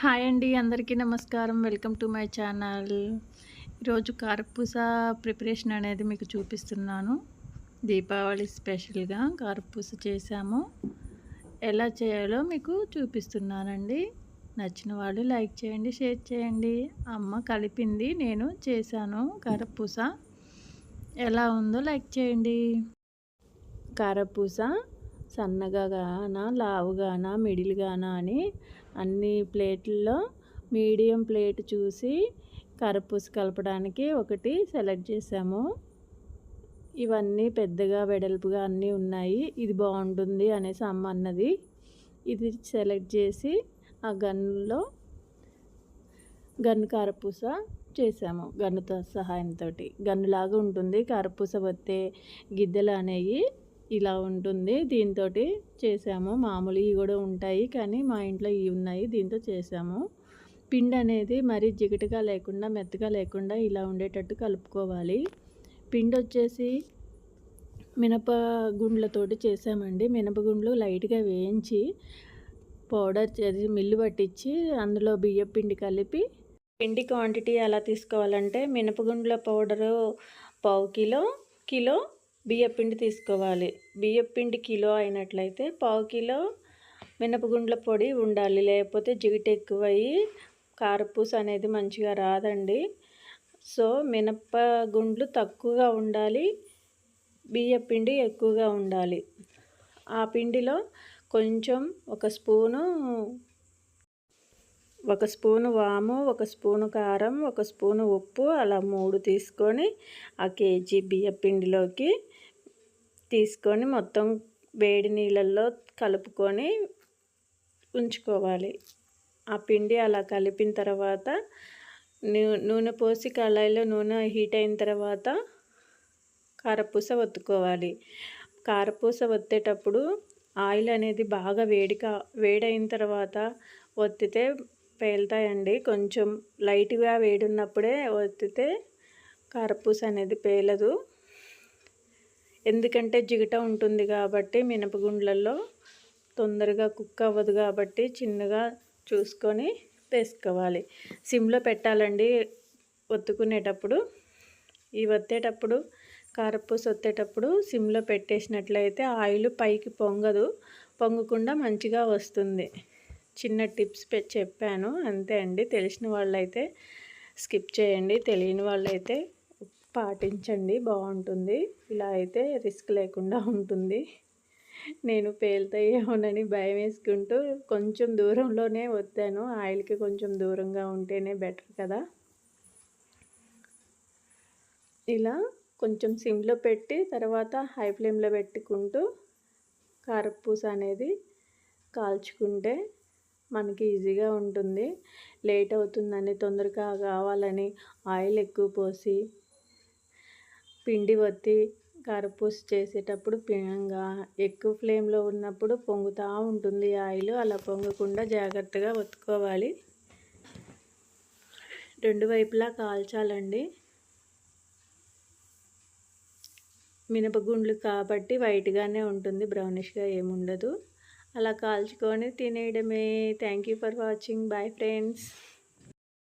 Hi అండి అందరికీ నమస్కారం. Welcome to my channel. ఈరోజు కారపూస ప్రిపరేషన్ అనేది మీకు చూపిస్తున్నాను. దీపావళి స్పెషల్గా కారపూస చేశాము. ఎలా చేయాలో మీకు చూపిస్తున్నానండి. నచ్చిన వాళ్ళు లైక్ చేయండి షేర్ చేయండి. అమ్మ కలిపింది నేను చేశాను కారపూస. ఎలా ఉందో లైక్ చేయండి. కారపూస సన్నగా కానా లావుగానా మిడిల్గానా అని అన్ని ప్లేట్లలో మీడియం ప్లేట్ చూసి కరపూస కలపడానికి ఒకటి సెలెక్ట్ చేసాము. ఇవన్నీ పెద్దగా వెడల్పుగా అన్నీ ఉన్నాయి. ఇది బాగుంటుంది అనేసి అమ్మ అన్నది. ఇది సెలెక్ట్ చేసి ఆ గన్నులో గన్ను కారపూస చేసాము గన్నుతో సహాయంతో. గన్నులాగా ఉంటుంది. కారపూస వత్తే గిద్దెలు అనేవి ఇలా ఉంటుంది. దీంతో చేసాము. మామూలు ఇవి కూడా ఉంటాయి. కానీ మా ఇంట్లో ఇవి ఉన్నాయి. దీంతో చేసాము. పిండి అనేది మరీ జిగటగా లేకుండా మెత్తగా లేకుండా ఇలా ఉండేటట్టు కలుపుకోవాలి. పిండి వచ్చేసి మినప గుండ్లతోటి చేసామండి. మినపగుండ్లు లైట్గా వేయించి పౌడర్ చేసి మిల్లు పట్టించి అందులో బియ్యం పిండి కలిపి పిండి క్వాంటిటీ ఎలా తీసుకోవాలంటే మినపగుండ్ల పౌడరు పావు కిలో కిలో బియ్యపిండి తీసుకోవాలి. బియ్యపిండి కిలో అయినట్లయితే పావు కిలో మినపగుండ్ల పొడి ఉండాలి. లేకపోతే జిగిట ఎక్కువయ్యి కారపూస అనేది మంచిగా రాదండి. సో మినపగుండ్లు తక్కువగా ఉండాలి. బియ్యపిండి ఎక్కువగా ఉండాలి. ఆ పిండిలో కొంచెం ఒక స్పూను ఒక స్పూను వాము ఒక స్పూను కారం ఒక స్పూను ఉప్పు అలా మూడు తీసుకొని ఆ కేజీ బియ్య పిండిలోకి తీసుకొని మొత్తం వేడి నీళ్ళల్లో కలుపుకొని ఉంచుకోవాలి. ఆ పిండి అలా కలిపిన తర్వాత నూనె పోసి కళాయిలో నూనె హీట్ అయిన తర్వాత కారపూస ఒత్తుకోవాలి కారపూస ఒత్తేటప్పుడు ఆయిల్ అనేది బాగా వేడిగా వేడైన తర్వాత ఒత్తితే పేలుతాయండి. కొంచెం లైట్గా వేడి ఉన్నప్పుడే ఒత్తితే కారపూస అనేది పేలదు. ఎందుకంటే జిగట ఉంటుంది కాబట్టి మినపగుండ్లలో తొందరగా కుక్ అవ్వదు కాబట్టి చిన్నగా చూసుకొని వేసుకోవాలి. సిమ్లో పెట్టాలండి ఒత్తుకునేటప్పుడు. ఈ వత్తేటప్పుడు కారపూస ఒత్తేటప్పుడు సిమ్లో పెట్టేసినట్లయితే ఆయిల్ పైకి పొంగదు. పొంగకుండా మంచిగా వస్తుంది. చిన్న టిప్స్ చెప్పాను. అంతే అండి. తెలిసిన వాళ్ళైతే స్కిప్ చేయండి. తెలియని వాళ్ళైతే పాటించండి. బాగుంటుంది ఇలా అయితే రిస్క్ లేకుండా ఉంటుంది. నేను పేలుతాయేమోనని భయం వేసుకుంటూ కొంచెం దూరంలోనే వద్దాను. ఆయిల్కి కొంచెం దూరంగా ఉంటేనే బెటర్ కదా. ఇలా కొంచెం సిమ్లో పెట్టి తర్వాత హై ఫ్లేమ్లో పెట్టుకుంటూ కారపూస అనేది కాల్చుకుంటే మనకి ఈజీగా ఉంటుంది. లేట్ అవుతుందని తొందరగా కావాలని ఆయిల్ ఎక్కువ పోసి పిండి వత్తి కారపూస చేసేటప్పుడు పింగా ఎక్కువ ఫ్లేమ్లో ఉన్నప్పుడు పొంగుతూ ఉంటుంది ఆయిల్. అలా పొంగకుండా జాగ్రత్తగా ఒత్తుకోవాలి. రెండు వైపులా కాల్చాలండి. మినపగుండ్లు కాబట్టి వైట్గానే ఉంటుంది. బ్రౌనిష్గా ఏముండదు. అలా కాల్చుకొని తినేయడమే. Thank you for watching bye friends